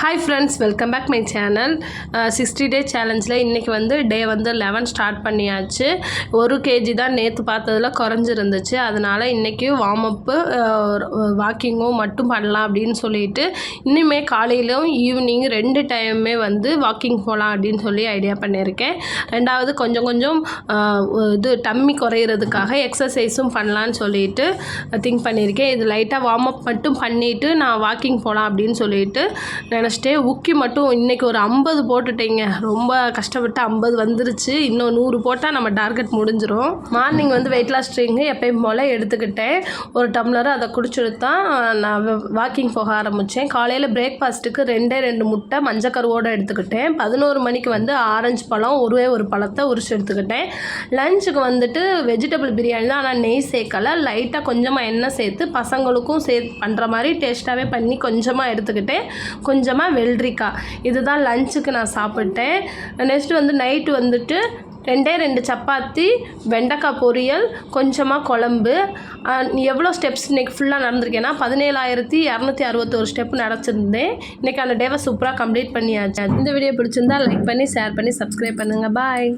Hi friends welcome back my channel sixty day சேலஞ்சில் இன்றைக்கி வந்து டே வந்து லெவன் ஸ்டார்ட் பண்ணியாச்சு. ஒரு கேஜி தான் நேற்று பார்த்ததில் குறைஞ்சிருந்துச்சு. அதனால் இன்றைக்கி வார்ம் uh, அப்பு வாக்கிங்கும் மட்டும் பண்ணலாம் அப்படின்னு சொல்லிட்டு இன்னுமே காலையிலும் ஈவினிங் ரெண்டு டைமுமே வந்து வாக்கிங் போகலாம் அப்படின்னு சொல்லி ஐடியா பண்ணியிருக்கேன். ரெண்டாவது கொஞ்சம் கொஞ்சம் uh, இது டம்மி குறையிறதுக்காக எக்ஸசைஸும் பண்ணலான்னு சொல்லிட்டு uh, திங்க் பண்ணியிருக்கேன். இது லைட்டாக வார்ம் அப் மட்டும் பண்ணிவிட்டு நான் வாக்கிங் போகலாம் அப்படின்னு சொல்லிட்டு நினச்சிட்டே உக்கி மட்டும் இன்றைக்கி ஒரு ஐம்பது போட்டுட்டேங்க. ரொம்ப கஷ்டப்பட்டு ஐம்பது வந்துருச்சு. இன்னும் நூறு போட்டால் நம்ம டார்கெட் முடிஞ்சிடும் மார்னிங் வந்து வெயிட் லாஸ் ட்ரிங்கு எப்பயும் போல் எடுத்துக்கிட்டேன். ஒரு டம்ளர் அதை குடிச்சிட்டு தான் நான் வாக்கிங் போக ஆரம்பித்தேன் காலையில் பிரேக்ஃபாஸ்ட்டுக்கு ரெண்டே ரெண்டு முட்டை மஞ்சக்கருவோடு எடுத்துக்கிட்டேன். பதினோரு மணிக்கு வந்து ஆரஞ்சு பழம் ஒருவே ஒரு பழத்தை உரிச்சு எடுத்துக்கிட்டேன். லஞ்சுக்கு வந்துட்டு வெஜிடபிள் பிரியாணி தான். ஆனால் நெய் சேர்க்கலை. லைட்டாக கொஞ்சமாக எண்ணெய் சேர்த்து பசங்களுக்கும் சேர்த்து பண்ணுற மாதிரி டேஸ்ட்டாகவே பண்ணி கொஞ்சமாக எடுத்துக்கிட்டேன். கொஞ்சம் கொஞ்சமாக வெள்ளரிக்காய் இதுதான் லஞ்சுக்கு நான் சாப்பிட்டேன். நெக்ஸ்ட்டு வந்து நைட்டு வந்துட்டு ரெண்டே ரெண்டு சப்பாத்தி வெண்டைக்காய் பொரியல் கொஞ்சமாக குழம்பு. எவ்வளோ ஸ்டெப்ஸ் இன்றைக்கி ஃபுல்லாக நடந்திருக்கேன்னா பதினேழாயிரத்தி இரநூத்தி அறுபத்தோரு ஸ்டெப் நடச்சிருந்தேன் இன்றைக்கி அந்த டேவை சூப்பராக கம்ப்ளீட் பண்ணியாச்சு. இந்த வீடியோ பிடிச்சிருந்தா லைக் பண்ணி ஷேர் பண்ணி சப்ஸ்கிரைப் பண்ணுங்கள் பாய்